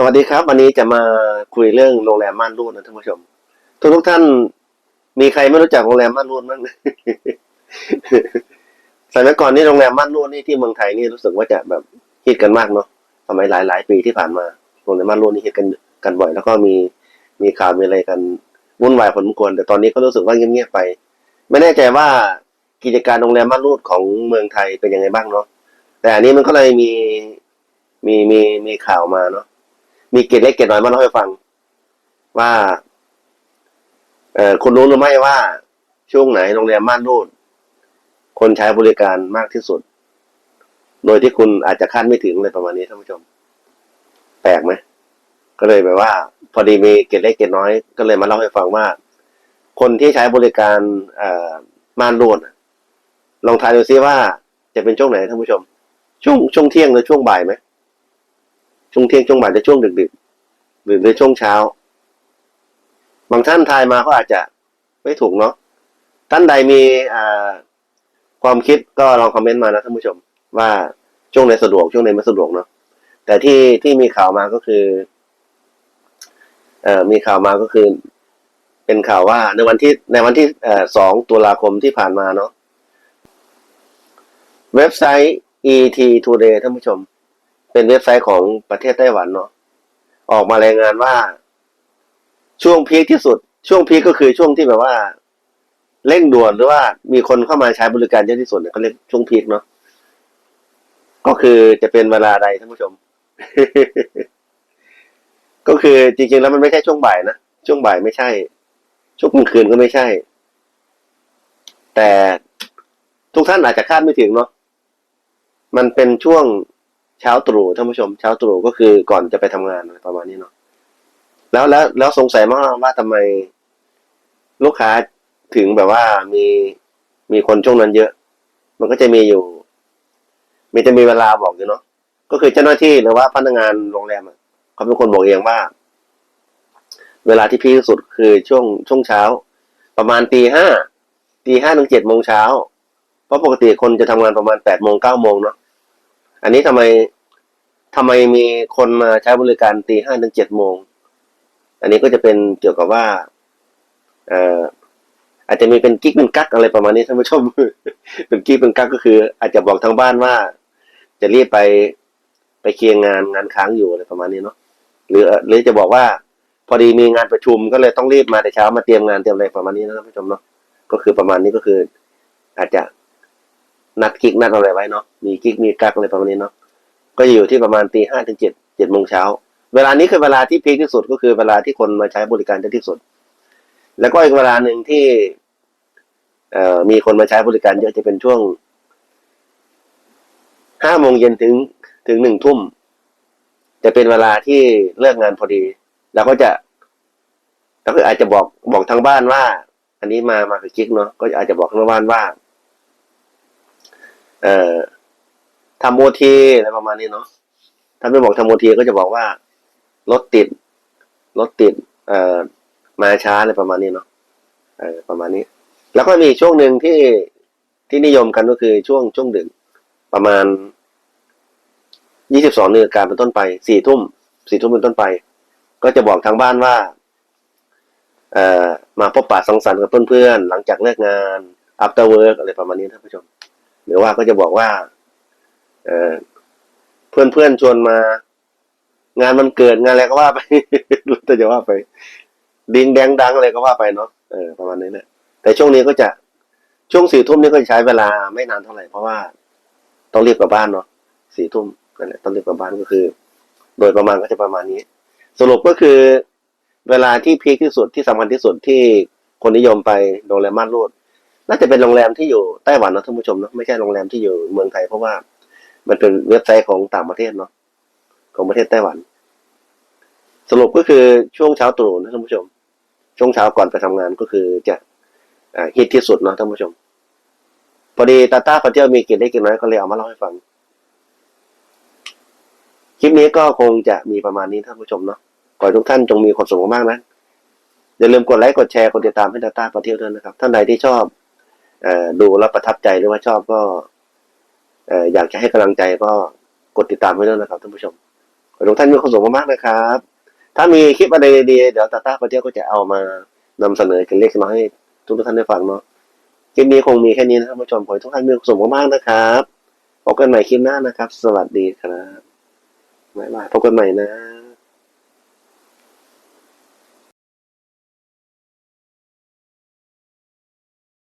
สวัสดีครับ วันนี้จะมาคุยเรื่องโรงแรมม่านรูดนะท่านผู้ชม ทุกทุกท่านมีใครไม่รู้จักโรงแรมม่านรูดบ้างสมัยก่อนนี่โรงแรมม่านรูดนี่ที่เมืองไทยนี่รู้สึกว่าจะแบบฮิตกันมากเนาะสมัยหลายหลายปีที่ผ่านมาโรงแรมม่านรูดนี่ฮิตกันกันบ่อย แล้วก็มีมีข่าวมีอะไรกันวุ่นวายพอสมควรแต่ตอนนี้ก็รู้สึกว่าเงียบๆไป ไม่แน่ใจว่ากิจการโรงแรมม่านรูดของเมืองไทยเป็นยังไงบ้างเนาะแต่อันนี้มันก็เลยมีมีมีมีข่าวมาเนาะ มีเกร็ดเล็กเกร็ดน้อยมาเล่าให้ฟัง ว่า เออคุณรู้หรือไม่ว่า ช่วงไหนโรงแรมม่านรูด คนใช้บริการมากที่สุด โดยที่คุณอาจจะคาดไม่ถึงเลยประมาณนี้ท่านผู้ชม แปลกไหมก็เลยแบบว่า พอดีมีเกร็ดเล็กเกร็ดน้อย ก็เลยมาเล่าให้ฟังว่า คนที่ใช้บริการเอ่อม่านรูดน่ะลองทายดูซิว่า จะเป็นช่วงไหนท่านผู้ชม ช่วงช่วงเที่ยงหรือช่วงบ่ายไหม ช่วงเที่ยงช่วงบ่ายหรือช่วงดึกๆหรือหรือช่วงเช้า บางท่านทายมาก็อาจจะไม่ถูกเนาะท่านใดมีความคิดก็ลองคอมเมนต์มานะท่านผู้ชม ว่าช่วงไหนสะดวกช่วงไหนไม่สะดวกเนาะแต่ที่ที่มีข่าวมาก็คือเอ่อมีข่าวมาก็คือ เป็นข่าวว่าในวันที่ในวันที่อสองตุลาคมที่ผ่านมาเนาะเว็บไซต์ ET Today ท่านผู้ชม เป็นเว็บไซต์ของประเทศไต้หวันเนาะออกมารายงานว่า ช่วงพีคที่สุด ช่วงพีคก็คือช่วงที่แบบว่า เร่งด่วนหรือว่ามีคนเข้ามาใช้บริการเยอะที่สุดเนี่ยเขาเรียกช่วงพีคเนาะก็คือจะเป็นเวลาใดท่านผู้ชม ก็คือจริงๆแล้วมันไม่ใช่ช่วงบ่ายนะช่วงบ่ายไม่ใช่ ช่วงกลางคืนก็ไม่ใช่ แต่ทุกท่านอาจจะคาดไม่ถึงเนาะมันเป็นช่วง เช้าตรู่ท่านผู้ชม เช้าตรู่ก็คือก่อนจะไปทำงานประมาณนี้เนาะแล้วแล้วแล้วสงสัยมากว่าทำไมลูกค้าถึงแบบว่ามีมีคนช่วงนั้นเยอะ มันก็จะมีอยู่ มีจะมีเวลาบอกอยู่เนาะก็คือเจ้าหน้าที่หรือว่าพนักงานโรงแรมเขาเป็นคนบอกเองว่า เวลาที่พีคที่สุดคือช่วงช่วงเช้า ประมาณตีห้าตีห้าถึงเจ็ดโมงเช้าเพราะปกติคนจะทำงานประมาณแปดโมงเก้าโมงเนาะอันนี้ทำไม ทำไมมีคนมาใช้บริการตีห้าถึงเจ็ดโมง อันนี้ก็จะเป็นเกี่ยวกับว่าเอ่ออาจจะมีเป็นกิ๊กเป็นกักอะไรประมาณนี้ท่านผู้ชม เป็นกิ๊กเป็นกักก็คือ อาจจะบอกทางบ้านว่า จะรีบไปไปเคลียร์งานงานค้างอยู่อะไรประมาณนี้เนาะหรือหรือจะบอกว่า พอดีมีงานประชุมก็เลยต้องรีบมาแต่เช้ามาเตรียมงานเตรียมอะไรประมาณนี้นะท่านผู้ชมเนาะก็คือประมาณนี้ก็คือ อาจจะนัดกิ๊กนัดอะไรไว้เนาะมีกิ๊กมีกักอะไรประมาณนี้เนาะ ก็อยู่ที่ประมาณตีห้าถึงเจ็ดเจ็ดโมงเช้า เวลานี้คือเวลาที่พีคที่สุดก็คือเวลาที่คนมาใช้บริการเยอะที่สุด แล้วก็อีกเวลาหนึ่งที่เออมีคนมาใช้บริการเยอะจะเป็นช่วงห้าโมงเย็นถึงถึงหนึ่งทุ่ม จะเป็นเวลาที่เลิกงานพอดี แล้วก็จะก็คืออาจจะบอกบอกทางบ้านว่า อันนี้มามากับกิ๊กเนาะก็อาจจะบอกทางบ้านว่า เอ่อ ทำโอทีอะไรประมาณนี้เนาะถ้าไม่บอกทำโอทีก็จะบอกว่ารถติดรถติดเอ่อมาช้าอะไรประมาณนี้เนาะเออประมาณนี้ แล้วก็มีช่วงหนึ่งที่ที่นิยมกันก็คือช่วงช่วงดึกประมาณยี่สิบสองนาฬิกาเป็นต้นไปสี่ทุ่มสี่ทุ่มเป็นต้นไป ก็จะบอกทางบ้านว่า เอ่อมาพบปะสังสรรค์กับเพื่อนๆหลังจากเลิกงาน after work อะไรประมาณนี้ท่านผู้ชม หรือว่าก็จะบอกว่า เพื่อนเพื่อนชวนมา งานมันเกิดงานอะไรก็ว่าไปรู้แต่จะว่าไป ดิงแดงดังอะไรก็ว่าไปเนาะเออประมาณนี้แหละแต่ช่วงนี้ก็จะช่วงสี่ทุ่มนี่ก็ใช้เวลาไม่นานเท่าไหร่เพราะว่าต้องรีบกลับบ้านเนาะสี่ทุ่มนั่นแหละต้องรีบกลับบ้านก็คือ โดยประมาณก็จะประมาณนี้ สรุปก็คือ เวลาที่พีคที่สุดที่สำคัญที่สุดที่คนนิยมไปโรงแรมม่านรูดน่าจะเป็นโรงแรมที่อยู่ไต้หวันนะท่านผู้ชมเนาะไม่ใช่โรงแรมที่อยู่เมืองไทยเพราะว่า มันเป็นเว็บไซต์ของต่างประเทศเนาะของประเทศไต้หวัน สรุปก็คือช่วงเช้าตรู่นะท่านผู้ชม ช่วงเช้าก่อนไปทำงานก็คือจะฮิตที่สุดเนาะท่านผู้ชม พอดีตาต้าเขาเที่ยวมีกินได้กินน้อยก็เลยเอามาเล่าให้ฟัง คลิปนี้ก็คงจะมีประมาณนี้ท่านผู้ชมเนาะขอให้ทุกท่านจงมีความสุขมากๆนะอย่าลืมกดไลค์กดแชร์กดติดตามให้ตาต้าพาเที่ยวด้วยนะครับ ท่านใดที่ชอบอดูแล้วประทับใจหรือว่าชอบก็ อยากจะให้กำลังใจก็กดติดตามไว้ด้วยนะครับท่านผู้ชมขอให้ทุกท่านมีความสุขมากๆนะครับ ถ้ามีคลิปอะไรดีๆเดี๋ยวตาตาประเที่ยวก็จะเอามานำเสนอกันเล็กน้อยให้ทุกท่านได้ฟังเนาะคลิปนี้คงมีแค่นี้นะครับผู้ชมขอให้ทุกท่านมีความสุขมากๆนะครับพบกันใหม่คลิปหน้านะครับ สวัสดีครับบ๊ายบายพบกันใหม่นะ